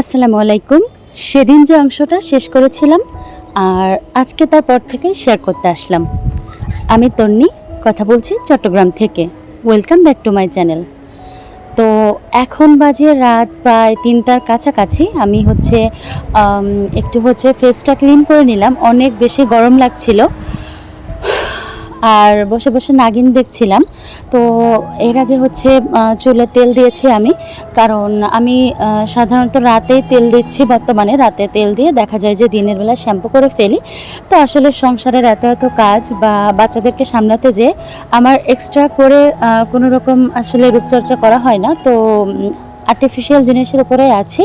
আসসালামু আলাইকুম। সেদিন যে অংশটা শেষ করেছিলাম আর আজকে তারপর থেকে শেয়ার করতে আসলাম। আমি তন্নি, কথা বলছি চট্টগ্রাম থেকে। Welcome back to my channel তো এখন বাজে রাত প্রায় তিনটার কাছাকাছি। আমি হচ্ছে একটু হচ্ছে ফেসটা ক্লিন করে নিলাম। অনেক বেশি গরম লাগছিল। আর বসে বসে নাগিন দেখছিলাম। তো এর আগে হচ্ছে চুলে তেল দিয়েছি আমি। কারণ আমি সাধারণত রাতেই তেল দিচ্ছি, বর্তমানে রাতে তেল দিয়ে দেখা যায় যে দিনের বেলা শ্যাম্পু করে ফেলি। তো আসলে সংসারের এত এত কাজ বা বাচ্চাদেরকে সামলাতে যে আমার এক্সট্রা করে কোনো রকম আসলে রূপচর্চা করা হয় না। তো আর্টিফিশিয়াল জিনিসের উপরে আছে।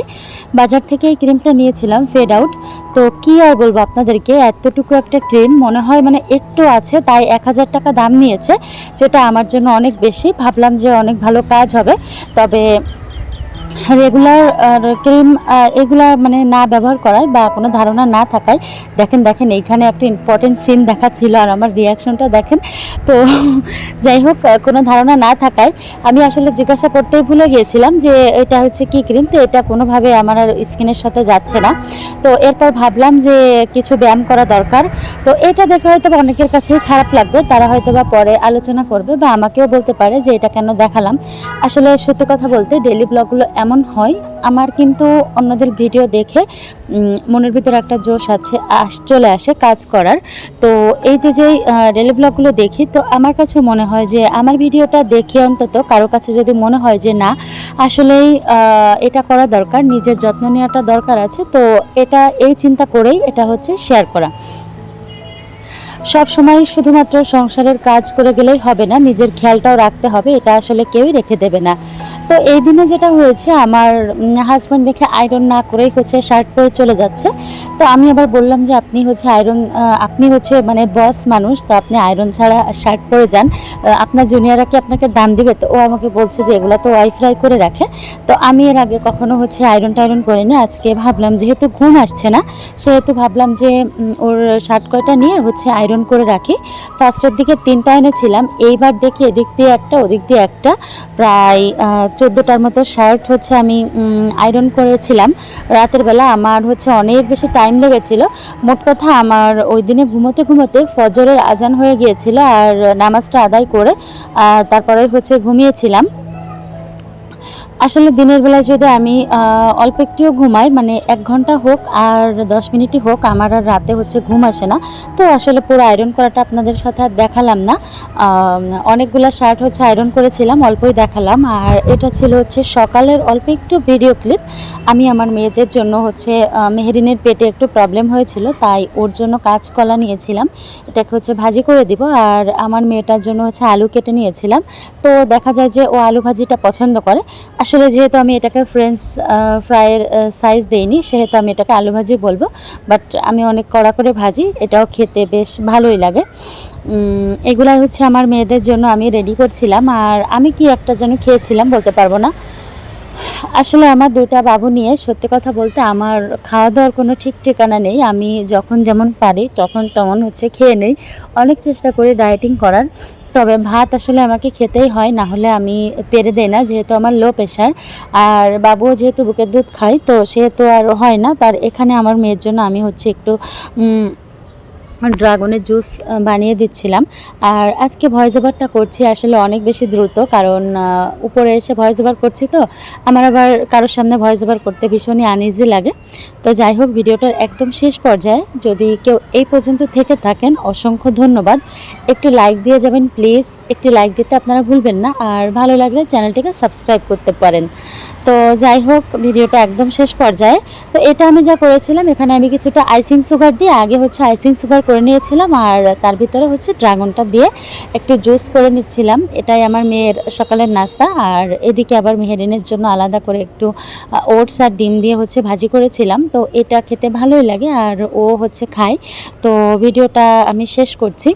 বাজার থেকে এই ক্রিমটা নিয়েছিলাম ফেড আউট তো কি আর বলব আপনাদেরকে, এতটুকু একটা ক্রিম মনে হয় মানে একটু আছে, তাই এক হাজার টাকা দাম নিয়েছে। যেটা আমার জন্য অনেক বেশি, ভাবলাম যে অনেক ভালো কাজ হবে। তবে রেগুলার ক্রিম এগুলা মানে না ব্যবহার করায় বা কোনো ধারণা না থাকায়, দেখেন দেখেন, এইখানে একটা ইম্পর্টেন্ট সিন দেখাচ্ছিল আর আমার রিয়াকশনটা দেখেন। তো যাই হোক কোনো ধারণা না থাকায় আমি আসলে জিজ্ঞাসা করতেই ভুলে গিয়েছিলাম যে এটা হচ্ছে কি ক্রিম? তো এটা কোনোভাবে আমার আর স্কিনের সাথে যাচ্ছে না। তো এরপর ভাবলাম যে কিছু ব্যায়াম করা দরকার। তো এটা দেখে হয়তো অনেকের কাছেই খারাপ লাগবে, তারা হয়তো বা পরে আলোচনা করবে বা আমাকেও বলতে পারে যে এটা কেন দেখালাম। আসলে সত্যি কথা বলতে ডেলি ব্লগগুলো এমন হয়, আমার কিন্তু অন্যদের ভিডিও দেখে মনের ভিতরে একটা জোশ আছে, আস, চলে আসে কাজ করার। তো এই যে যে ডেলি ব্লগগুলো দেখি, তো আমার কাছে মনে হয় যে, আমার ভিডিওটা দেখে অন্তত কারও কাছে যদি মনে হয় যে, না, আসলেই এটা করা দরকার, নিজের যত্ন নেওয়াটা দরকার আছে, তো এটা, এই চিন্তা করেই এটা হচ্ছে শেয়ার করা। সব সময় শুধুমাত্র সংসারের কাজ করে গেলেই হবে না, নিজের খেয়ালটাও রাখতে হবে, এটা আসলে কেউই রেখে দেবে না। তো এই দিনে যেটা হয়েছে, আমার হাজব্যান্ড দেখে আয়রন না করেই হচ্ছে শার্ট পরে চলে যাচ্ছে। তো আমি আবার বললাম যে আপনি হচ্ছে আয়রন আপনি হচ্ছে মানে বস মানুষ, তো আপনি আয়রন ছাড়া শার্ট পরে যান। আপনার জুনিয়ররা কি আপনাকে দাম দিবে? তো ও আমাকে বলছে যে এগুলো তো ওয়াই ফ্রাই করে রাখে। তো আমি এর আগে কখনো হচ্ছে আয়রন টায়রন করিনি আজকে ভাবলাম যেহেতু ঘুম আসছে না, সেহেতু ভাবলাম যে ওর শার্ট কয়টা নিয়ে হচ্ছে আয়রন করে রাখি। ফার্স্টের দিকে তিনটা এনেছিলাম। এইবার দেখি এদিক দিয়ে একটা, ওদিক দিয়ে একটা। প্রায় চোদ্দোটার মতো শার্ট হচ্ছে আমি আয়রন করেছিলাম। রাতের বেলা আমার হচ্ছে অনেক বেশি টাইম লেগেছিল। মোট কথা আমার ওই দিনে ঘুমোতে ঘুমোতে ফজরের আজান হয়ে গিয়েছিল আর নামাজটা আদায় করে তারপরে হচ্ছে ঘুমিয়েছিলাম। আসলে দিনের বেলায় যদি আমি অল্প একটুও ঘুমাই মানে এক ঘণ্টা হোক আর দশ মিনিটই হোক, আমার আর রাতে হচ্ছে ঘুম আসে না। তো আসলে পুরো আয়রন করাটা আপনাদের সাথে আর দেখালাম না। অনেকগুলো শার্ট হচ্ছে আয়রন করেছিলাম, অল্পই দেখালাম। আর এটা ছিল হচ্ছে সকালের অল্প একটু ভিডিও ক্লিপ আমি আমার মেয়েদের জন্য হচ্ছে মেহেরিনের পেটে একটু প্রবলেম হয়েছিল, তাই ওর জন্য কাঁচকলা নিয়েছিলাম। এটাকে হচ্ছে ভাজি করে দিব। আর আমার মেয়েটার জন্য হচ্ছে আলু কেটে নিয়েছিলাম। তো দেখা যায় যে ও আলু ভাজিটা পছন্দ করে। আসলে যেহেতু আমি এটাকে ফ্রেঞ্চ ফ্রাইয়ের সাইজ দেইনি, সেহেতু আমি এটাকে আলু ভাজি বলব। বাট আমি অনেক কড়া করে ভাজি, এটাও খেতে বেশ ভালোই লাগে। এগুলাই হচ্ছে আমার মেয়েদের জন্য আমি রেডি করছিলাম। আর আমি কি একটা যেন খেয়েছিলাম বলতে পারব না। আসলে আমার দুটা বাবু নিয়ে সত্যি কথা বলতে আমার খাওয়া দাওয়ার কোনো ঠিক ঠিকানা নেই। আমি যখন যেমন পারি, তখন তেমন হচ্ছে খেয়ে নেই। অনেক চেষ্টা করি ডায়েটিং করার। তবে ভাত আসলে আমাকে খেতেই হয়, না হলে আমি পেরে দেই না যেহেতু আমার লো প্রেশার আর বাবুও যেহেতু বুকের দুধ খায়, তো সেহেতু আর হয় না। তার এখানে আমার মেয়ের জন্য আমি হচ্ছে একটু ড্রাগনের জুস বানিয়ে দিচ্ছিলাম। আর আজকে ভয়েস ওভারটা করছি আসলে অনেক বেশি দ্রুত, কারণ উপরে এসে ভয়েস ওভার করছি তো। আমার আবার কারোর সামনে ভয়েস ওভার করতে ভীষণই আনইজি লাগে। তো যাই হোক, ভিডিওটার একদম শেষ পর্যায়ে যদি কেউ এই পর্যন্ত থেকে থাকেন, অসংখ্য ধন্যবাদ। একটু লাইক দিয়ে যাবেন প্লিজ একটি লাইক দিতে আপনারা ভুলবেন না। আর ভালো লাগলে চ্যানেলটিকে সাবস্ক্রাইব করতে পারেন। তো যাই হোক, ভিডিওটা একদম শেষ পর্যায়ে। তো এটা আমি যা করেছিলাম, এখানে আমি কিছুটা আইসিং সুগার দিয়ে, আগে হচ্ছে আইসিং সুগার করে নিয়েছিলাম আর তার ভিতরে হচ্ছে ড্রাগনটা দিয়ে একটু জুস করে নিচ্ছিলাম। এটাই আমার মেয়ের সকালের নাস্তা। আর এদিকে আবার মেহেরিনের জন্য আলাদা করে একটু ওটস আর ডিম দিয়ে হচ্ছে ভাজি করেছিলাম। তো এটা খেতে ভালোই লাগে আর ও হচ্ছে খায়। তো ভিডিওটা আমি শেষ করছি।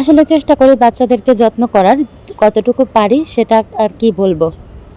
আসলে চেষ্টা করি বাচ্চাদেরকে যত্ন করার। কতটুকু পারি সেটা আর কি বলব?